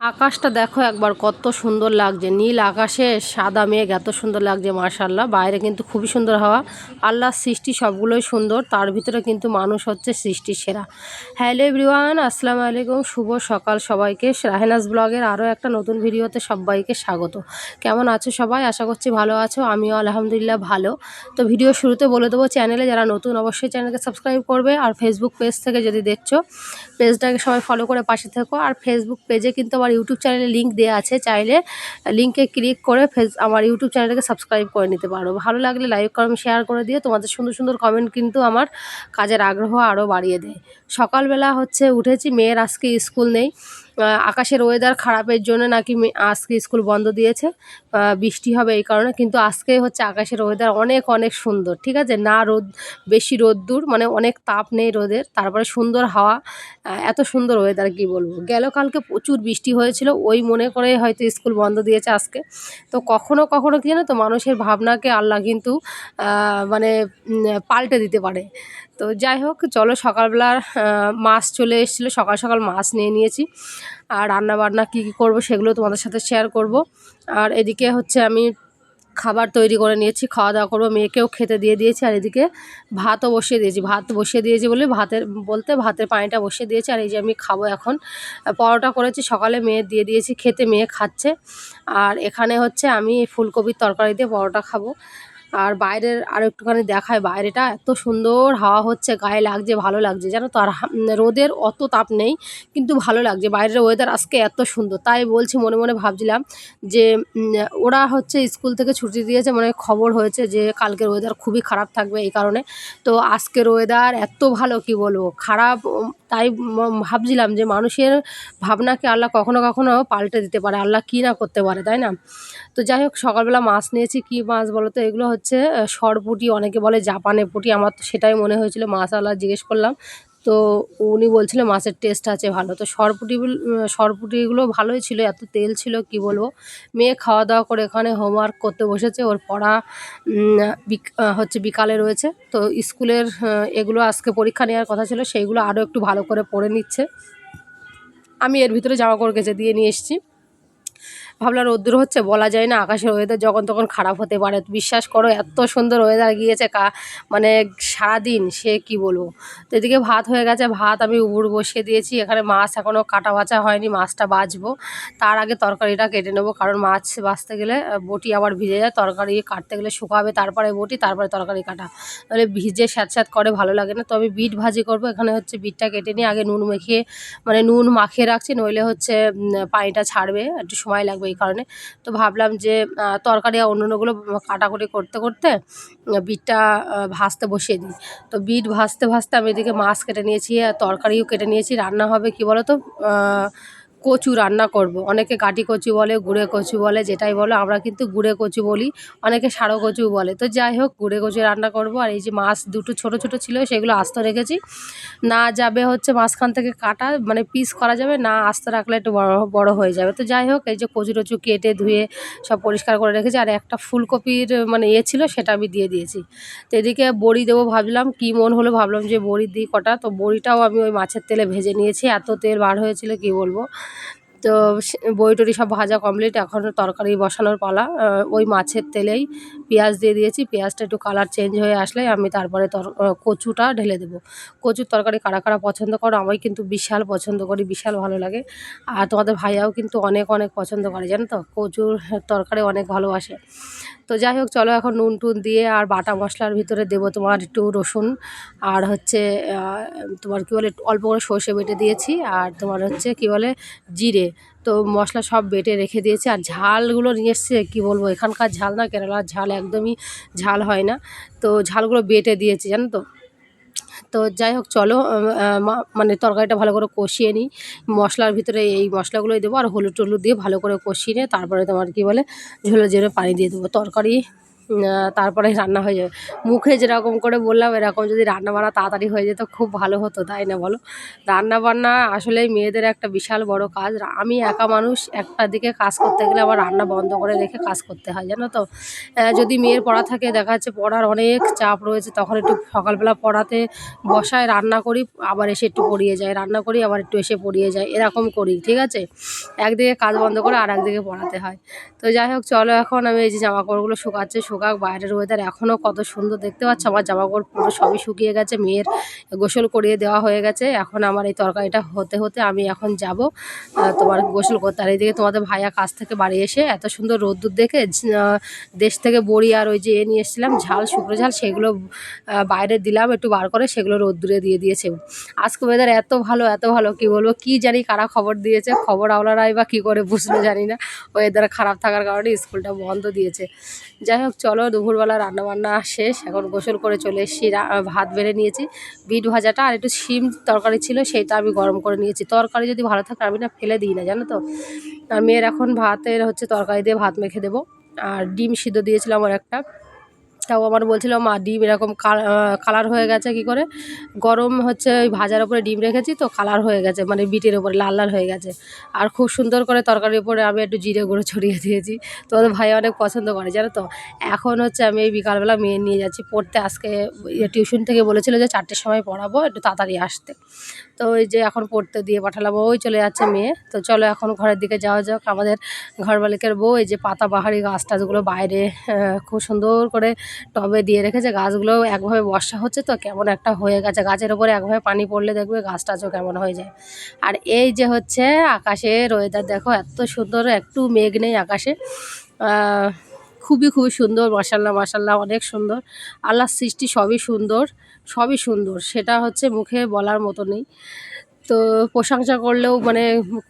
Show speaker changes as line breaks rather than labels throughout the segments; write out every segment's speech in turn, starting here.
আকাশটা দেখো একবার কত সুন্দর লাগছে। নীল আকাশে সাদা মেঘ এত সুন্দর লাগছে মার্শাল্লাহ বাইরে কিন্তু খুবই সুন্দর হাওয়া। আল্লাহর সৃষ্টি সবগুলোই সুন্দর। তার ভিতরে কিন্তু মানুষ হচ্ছে সৃষ্টির সেরা। হ্যালো এভরিওয়ান, আসসালামু আলাইকুম। শুভ সকাল সবাইকে। রাহেনাজ ব্লগের আরও একটা নতুন ভিডিওতে সবাইকে স্বাগত। কেমন আছো সবাই? আশা করছি ভালো আছো। আমিও আলহামদুলিল্লাহ ভালো। তো ভিডিও শুরুতে বলে দেবো, চ্যানেলে যারা নতুন অবশ্যই চ্যানেলকে সাবস্ক্রাইব করবে। আর ফেসবুক পেজ থেকে যদি দেখছ পেজটাকে সবাই ফলো করে পাশে থেকো। আর ফেসবুক পেজে কিন্তু ইউটিউব চ্যানেলে লিঙ্ক দেওয়া আছে, চাইলে লিঙ্কে ক্লিক করে ফেস আমার ইউটিউব চ্যানেলটাকে সাবস্ক্রাইব করে নিতে পারো। ভালো লাগলে লাইক কমেন্ট শেয়ার করে দিয়ে তোমাদের সুন্দর সুন্দর কমেন্ট কিন্তু আমার কাজের আগ্রহ আরও বাড়িয়ে দেয়। সকালবেলা হচ্ছে উঠেছি, মেয়ের আজকে স্কুল নেই। আকাশের ওয়েদার খারাপের জন্য নাকি আজকে স্কুল বন্ধ দিয়েছে। বৃষ্টি হবে এই কারণে, কিন্তু আজকে হচ্ছে আকাশের ওয়েদার অনেক অনেক সুন্দর, ঠিক আছে? না রোদ, বেশি রোদ্দুর মানে অনেক তাপ নেই রোদের, তারপরে সুন্দর হাওয়া এত সুন্দর ওয়েদার কি বলব? গেল কালকে প্রচুর বৃষ্টি হয়েছিল, ওই মনে করে হয়তো স্কুল বন্ধ দিয়েছে আজকে। তো কখনো কখনো কি জানো তো, মানুষের ভাবনাকে আল্লাহ কিন্তু মানে পাল্টে দিতে পারে। তো যাই হোক, চলো সকালবেলার মাছ চলে এসেছিল। সকাল সকাল মাছ নিয়ে নিয়েছি। আর রান্না বান্না কী কী করব সেগুলো তোমাদের সাথে শেয়ার করব। আর এদিকে হচ্ছে আমি খাবার তৈরি করে নিয়েছি, খাওয়া দাওয়া করব। মেয়েকেও খেতে দিয়ে দিয়েছি। আর এদিকে ভাতও বসিয়ে দিয়েছি। ভাত বসিয়ে দিয়েছি বলে ভাতের, বলতে ভাতের পানিটা বসিয়ে দিয়েছি। আর এই যে আমি খাব এখন, পরোটা করেছি। সকালে মেয়ে দিয়ে দিয়েছি, খেতে মেয়ে খাচ্ছে। আর এখানে হচ্ছে আমি ফুলকপির তরকারি দিয়ে পরোটা খাব। আর বাইরের আর একটুখানি দেখায় বাইরেটা। এত সুন্দর হাওয়া হচ্ছে, গায়ে লাগছে, ভালো লাগছে। জানো তো? আর রোদের অত তাপ নেই, কিন্তু ভালো লাগছে। বাইরের ওয়েদার আজকে এত সুন্দর। তাই বলছি, মনে মনে ভাবছিলাম যে ওরা হচ্ছে স্কুল থেকে ছুটি দিয়েছে মানে খবর হয়েছে যে, কালকের ওয়েদার খুবই খারাপ থাকবে এই কারণে। তো আজকের ওয়েদার এত ভালো, কি বলব? খারাপ তাই ভাবছিলাম যে, মানুষের ভাবনাকে আল্লাহ কখনো কখনো পাল্টে দিতে পারে। আল্লাহ কী না করতে পারে, তাই না? তো যাই হোক, সকালবেলা মাছ নিয়েছি। কী মাছ বলো তো? এগুলো হচ্ছে সরপুটি অনেকে বলে জাপানে পুটি। আমার তো সেটাই মনে হয়েছিল মাছওয়ালা জিজ্ঞেস করলাম। তো উনি বলছিলেন মাছের টেস্ট আছে ভালো। তো সরপুটি সরপুটিগুলো ভালোই ছিল, এত তেল ছিল, কি বলব? মেয়ে খাওয়া দাওয়া করে এখানে হোমওয়ার্ক করতে বসেছে, ওর পড়া হচ্ছে বিকালে রয়েছে। তো স্কুলের এগুলো আজকে পরীক্ষা নেওয়ার কথা ছিল সেইগুলো আরও একটু ভালো করে পড়ে নিচ্ছে। আমি এর ভিতরে জামা কাপড় কেচে দিয়ে নিয়ে এসেছি। ভাবলাম রোদ্দুর হচ্ছে, বলা যায় না, আকাশের ওয়েদার যখন তখন খারাপ হতে পারে। বিশ্বাস করো, এত সুন্দর ওয়েদার গিয়েছে কা মানে সারাদিন, সে কি বলব? তো এদিকে ভাত হয়ে গেছে, ভাত আমি উবুর বসিয়ে দিয়েছি, এখানে মাছ এখনও কাটা বাছা হয়নি, মাছটা বাছবো। তার আগে তরকারিটা কেটে নেব, কারণ মাছ বাছতে গেলে বটি আবার ভিজে যায়, তরকারি কাটতে গেলে শুকাবে তারপরে বটি, তারপরে তরকারি কাটা। তাহলে ভিজে স্যাঁত স্যাঁত করে ভালো লাগে না, তো আমি বিট ভাজি করব, এখানে হচ্ছে বিটটা কেটে নিয়ে আগে নুন মেখিয়ে মানে নুন মাখিয়ে রাখছি, নইলে হচ্ছে পানিটা ছাড়বে, একটু সময় লাগবে এই কারণে। তো ভাবলাম যে তরকারি আর অন্য অন্যগুলো কাটাকুটি করতে করতে বিটটা ভাজতে বসিয়ে দিই। তো বিট ভাজতে ভাজতে আমি এদিকে মাছ কেটে নিয়েছি, আর তরকারিও কেটে নিয়েছি। রান্না হবে কি বলো তো কচু রান্না করব। অনেকে কাটি কচু বলে, গুঁড়ে কচু বলে, যেটাই বলো, আমরা কিন্তু গুঁড়ে কচু বলি। অনেকে সারো কচু বলে। তো যাই হোক, গুঁড়ে কচু রান্না করব। আর এই যে মাছ দুটো ছোট ছোট ছিল, সেগুলো আস্ত রেখেছি। না যাবে হচ্ছে মাঝখান থেকে কাটা মানে পিস করা যাবে, না আস্ত রাখলে একটু বড় বড় হয়ে যাবে। তো যাই হোক, এই যে কচু টচু কেটে, ধুয়ে সব পরিষ্কার করে রেখেছি। আর একটা ফুলকপির মানে ইয়ে ছিল, সেটা আমি দিয়ে দিয়েছি। তো এদিকে বড়ি দেবো ভাবলাম, কী মন হলো ভাবলাম যে বড়ি দিই কটা। তো বড়িটাও আমি ওই মাছের তেলে ভেজে নিয়েছি। এত তেল বার হয়েছিল, কি বলব? তো বইটরি টড়ি সব ভাজা কমপ্লিট এখন তরকারি বসানোর পালা। ওই মাছের তেলেই পেঁয়াজ দিয়ে দিয়েছি, পেঁয়াজটা একটু কালার চেঞ্জ হয়ে আসলে আমি তারপরে তর কচুটা ঢেলে দেবো। কচুর তরকারি কারা কারা পছন্দ করো? আমি কিন্তু বিশাল পছন্দ করি, বিশাল ভালো লাগে। আর তোমাদের ভাইয়াও কিন্তু অনেক অনেক পছন্দ করে, জানো তো? কচুর তরকারি অনেক ভালোবাসে। তো যাই হোক, চলো এখন নুন টুন দিয়ে আর বাটা মশলার ভিতরে দেবো তোমার একটু রসুন। আর হচ্ছে তোমার কী বলে অল্প করে সর্ষে বেটে দিয়েছি। আর তোমার হচ্ছে কী বলে, জিরে। তো মশলা সব বেটে রেখে দিয়েছে আর ঝালগুলো নিয়ে এসছে, কী বলব, এখানকার ঝাল না, কেরালার ঝাল একদমই ঝাল হয় না। তো ঝালগুলো বেটে দিয়েছে, জানো তো। তো যাই হোক, চলো মানে তরকারিটা ভালো করে কষিয়ে নিই। মশলার ভিতরে এই মশলাগুলোই দেবো আর হলুদ টলুদ দিয়ে ভালো করে কষিয়ে নিয়ে তারপরে তোমার কি বলে ঝোলের জন্য পানি দিয়ে দেবো। তরকারি তারপরে রান্না হয়ে যাবে। মুখে যেরকম করে বললাম, এরকম যদি রান্না বান্না তাড়াতাড়ি হয়ে যেত, খুব ভালো হতো, তাই না বলো? রান্না বান্না আসলে মেয়েদের একটা বিশাল বড় কাজ। আমি একা মানুষ, একটা দিকে কাজ করতে গেলে আবার রান্না বন্ধ করে রেখে কাজ করতে হয়, জানো তো? যদি মেয়ের পড়া থাকে, দেখা যাচ্ছে পড়ার অনেক চাপ রয়েছে, তখন একটু সকালবেলা পড়াতে বসায়, রান্না করি, আবার এসে একটু পড়িয়ে যায়। রান্না করি, আবার একটু এসে পড়িয়ে যায়। এরকম করি, ঠিক আছে? একদিকে কাজ বন্ধ করে আর একদিকে পড়াতে হয়। তো যাই হোক, চলো এখন আমি এই যে জামা কাপড়গুলো শুকাচ্ছে শুকাক বাইরের ওয়েদার এখনও কত সুন্দর দেখতে পাচ্ছ? আমার জামা কাপড় পুরো সবই শুকিয়ে গেছে, মেয়ের গোসল করিয়ে দেওয়া হয়ে গেছে। এখন আমার এই তরকারিটা হতে হতে আমি এখন যাব তোমার গোসল করতে। আর এইদিকে তোমাদের ভাইয়া কাছ থেকে বাড়ি এসে এত সুন্দর রোদ্দুর দেখে দেশ থেকে বড়ি আর ওই যে এ নিয়ে এসেছিলাম, ঝাল, শুকনো ঝাল, সেগুলো বাইরে দিলাম একটু বার করে, সেগুলো রোদ্দুরে দিয়ে দিয়েছে। আজকে ওয়েদার এত ভালো এত ভালো, কি বলব, কি জানি কারা খবর দিয়েছে খবর আওলারাই বা কী করে বুঝলো জানি না। ওয়েদার খারাপ থাকার কারণে স্কুলটা বন্ধ দিয়েছে। যাই হোক চলো, দুপুরবেলা রান্নাবান্না শেষ। এখন গোসল করে চলে এসেছি ভাত বেড়ে নিয়েছি। বিট ভাজাটা আর একটু শিম তরকারি ছিল সেইটা আমি গরম করে নিয়েছি। তরকারি যদি ভালো থাকে, আমি না ফেলে দিই না, জানো তো? আর মেয়ের এখন ভাতের হচ্ছে তরকারি দিয়ে ভাত মেখে দেবো। আর ডিম সিদ্ধ দিয়েছিলাম ওর একটা। তাও আমার বলছিল, মা, ডিম এরকম কালার হয়ে গেছে কি করে? গরম হচ্ছে ওই ভাজার উপরে ডিম রেখেছি তো কালার হয়ে গেছে মানে বিটের উপরে লাল লাল হয়ে গেছে। আর খুব সুন্দর করে তরকারির উপরে আমি একটু জিরে গুঁড়ো ছড়িয়ে দিয়েছি তোমাদের ভাই অনেক পছন্দ করে, জানো তো? এখন হচ্ছে আমি এই বিকালবেলা মেয়ে নিয়ে যাচ্ছি, পড়তে আজকে টিউশন থেকে বলেছিল যে চারটের সময় পড়াবো, একটু তাড়াতাড়ি আসতে। তো ওই যে এখন পড়তে দিয়ে পাঠালাম, ওই চলে যাচ্ছে মেয়ে, তো চলো এখন ঘরের দিকে যাওয়া যাক, আমাদের ঘর মালিকের বউ, এই যে পাতা বাহারি গাছ টাছগুলো বাইরে খুব সুন্দর করে টবে দিয়ে রেখেছে, গাছগুলো একভাবে বর্ষা হচ্ছে তো, কেমন একটা হয়ে গেছে। গাছের ওপরে একভাবে পানি পড়লে দেখবে গাছ টাছও কেমন হয়ে যায়। আর এই যে হচ্ছে আকাশের ওয়েদার দেখো এত সুন্দর, একটু মেঘ নেই আকাশে। খুবই খুবই সুন্দর মাসাল্লাহ মাসাল্লাহ অনেক সুন্দর। আল্লাহর সৃষ্টি সবই সুন্দর সবই সুন্দর, সেটা হচ্ছে মুখে বলার মতো নেই। তো প্রশংসা করলেও মানে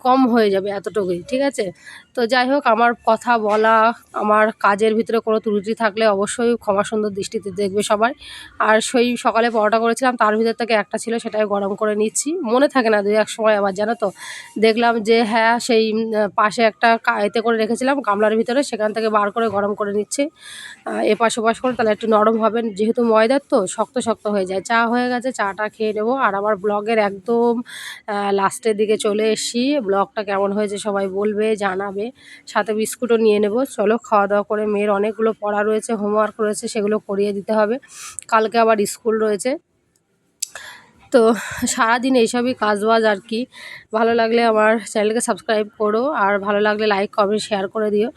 কম হয়ে যাবে এতটুকুই, ঠিক আছে? তো যাই হোক, আমার কথা বলা, আমার কাজের ভিতরে কোনো ত্রুটি থাকলে অবশ্যই ক্ষমা সুন্দর দৃষ্টিতে দেখবে সবাই। আর সেই সকালে পরোটা করেছিলাম, তার ভিতর থেকে একটা ছিল, সেটাই গরম করে নিচ্ছি। মনে থাকে না দুই এক সময় আবার, জানো তো? দেখলাম যে হ্যাঁ সেই পাশে একটা এতে করে রেখেছিলাম গামলার ভিতরে, সেখান থেকে বার করে গরম করে নিচ্ছি। এপাশ ওপাশ করে, তাহলে একটু নরম হবে। যেহেতু ময়দার তো, শক্ত শক্ত হয়ে যায়। চা হয়ে গেছে, চাটা খেয়ে নেব। আর আমার ব্লগের একদম লাস্টের দিকে চলে এসেছি। ব্লগটা কেমন হয়েছে সবাই বলবে, জানাবে। সাথে বিস্কুটও নিয়ে নেব। চলো খাওয়া দাওয়া করে মেয়ের অনেকগুলো পড়া রয়েছে হোমওয়ার্ক রয়েছে, সেগুলো করিয়ে দিতে হবে। কালকে আবার স্কুল রয়েছে। তো সারাদিন এইসবই কাজবাজ আর কি। ভালো লাগলে আমার চ্যানেলকে সাবস্ক্রাইব করো, আর ভালো লাগলে লাইক কমেন্ট শেয়ার করে দিও।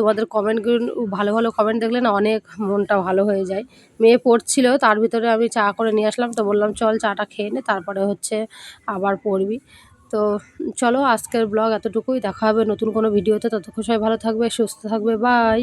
তোমাদের কমেন্টগুলো ভালো ভালো কমেন্ট দেখলে না অনেক মনটা ভালো হয়ে যায়। মেয়ে পড়ছিল, তার ভিতরে আমি চা করে নিয়ে আসলাম, তো বললাম, চল চাটা খেয়ে নে, তারপরে হচ্ছে আবার পড়বি। তো চলো আজকের ব্লগ এতটুকুই, দেখা হবে নতুন কোনো ভিডিওতে ততক্ষণ সবাই ভালো থাকবে, সুস্থ থাকবে বাই